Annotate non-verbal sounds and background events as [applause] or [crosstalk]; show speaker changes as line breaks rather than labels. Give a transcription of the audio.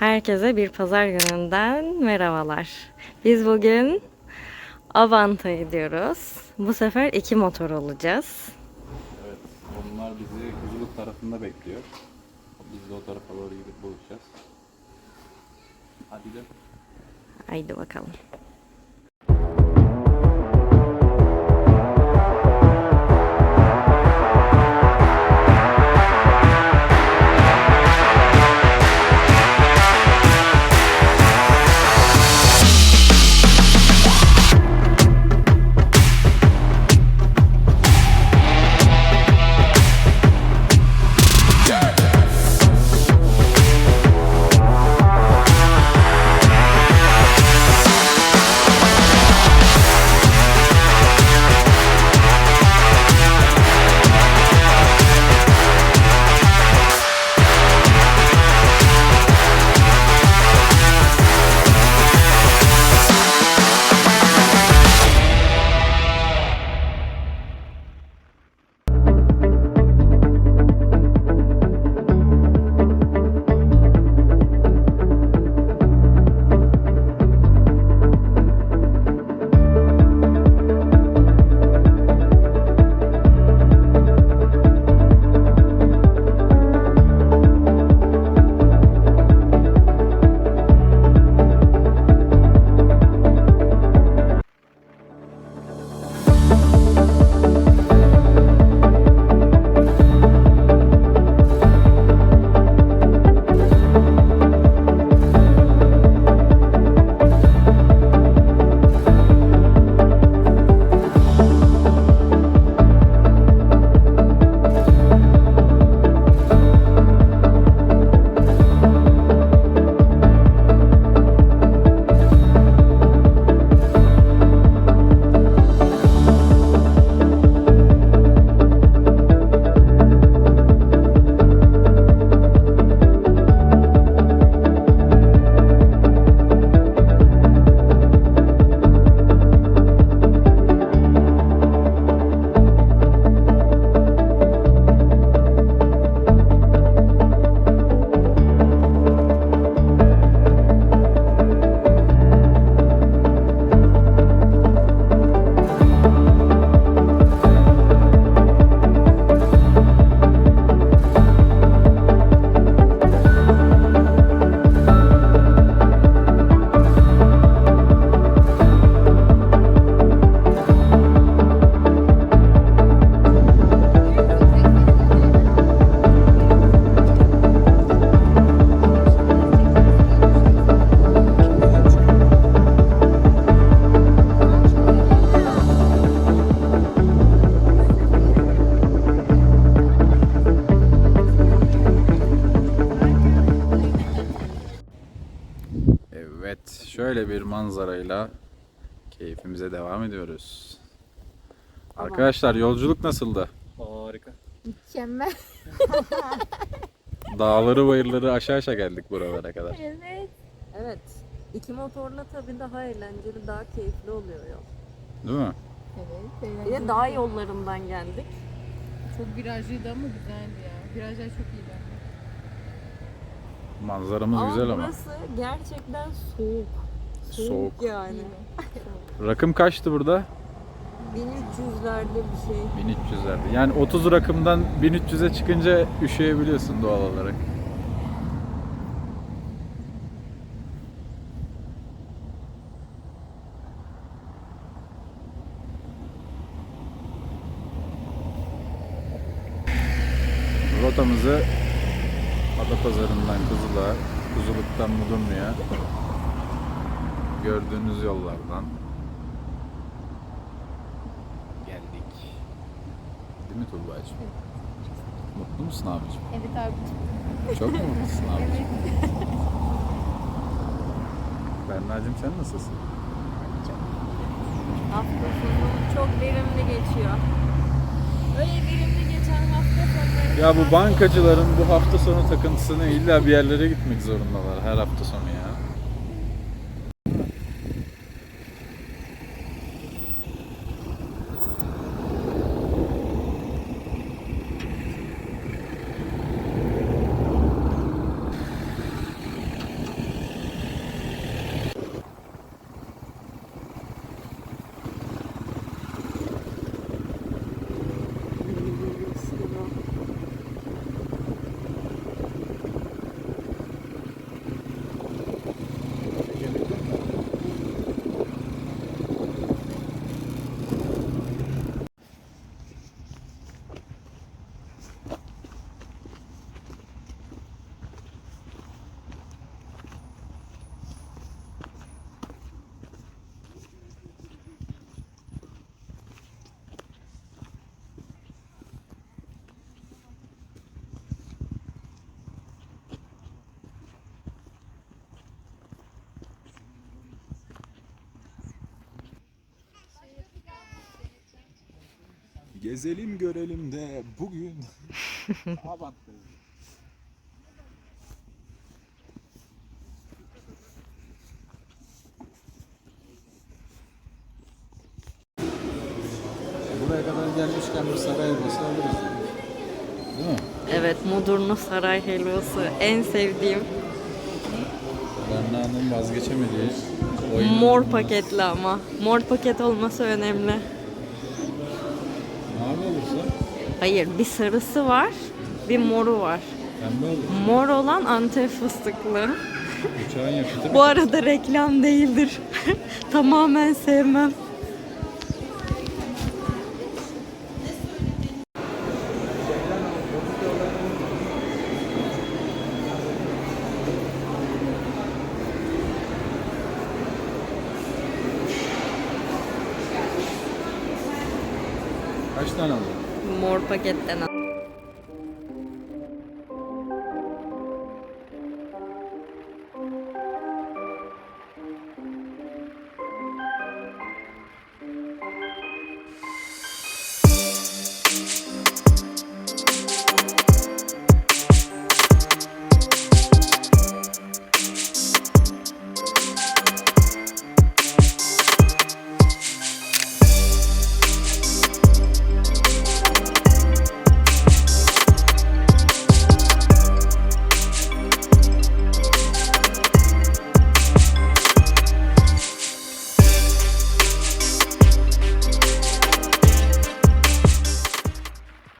Herkese bir pazar gününden merhabalar. Biz bugün Avant'a gidiyoruz. Bu sefer iki motor olacağız.
Evet, onlar bizi Kuzuluk tarafında bekliyor. Biz de o tarafa doğru gidip buluşacağız. Hadi de.
Haydi bakalım.
Şöyle bir manzarayla keyfimize devam ediyoruz. Arkadaşlar yolculuk nasıldı?
Harika.
Mükemmel. [laughs]
Dağları bayırları aşağı aşağı geldik buralara kadar.
Evet.
Evet. İki motorla tabii daha eğlenceli, daha keyifli oluyor yol.
Değil mi?
Evet.
Bir de dağ yollarından geldik.
Çok virajlıydı ama güzeldi ya. Virajlar çok iyiydi.
Manzaramız
ama
güzel ama.
burası gerçekten soğuk.
Soğuk,
yani.
Rakım kaçtı burada?
1300'lerde bir şey.
1300'lerde. Yani 30 rakımdan 1300'e çıkınca üşüyebiliyorsun doğal olarak. Rotamızı Adapazarı'ndan Kızıl'a, Kuzuluk'tan Mudurnu'ya gördüğünüz yollardan geldik. Değil mi Tuğba'cığım? Mutlu musun abicim?
Evet abi.
Çok mu mutlusun [laughs] abicim? Berna'cığım sen nasılsın?
Hafta sonu çok verimli geçiyor. Öyle verimli geçen hafta sonları.
Ya bu bankacıların bu hafta sonu takıntısını illa bir yerlere gitmek zorundalar her hafta sonu ya. Gezelim görelim de bugün [laughs] Abant'tayız. Buraya kadar gelmişken bir saray helvası alırız. Değil mi?
Evet, Mudurnu Saray helvası en sevdiğim.
Berna'nın vazgeçemediği oyun.
Mor paketli ama. Mor paket olması önemli.
Mavi olursa
Hayır, bir sarısı var, bir moru var.
pembe olur.
Mor olan Antep fıstıklı.
Uçağın yakıtı
Bu arada reklam değildir. [laughs] Tamamen sevmem.
Kaç tane aldın?
Mor paketten al.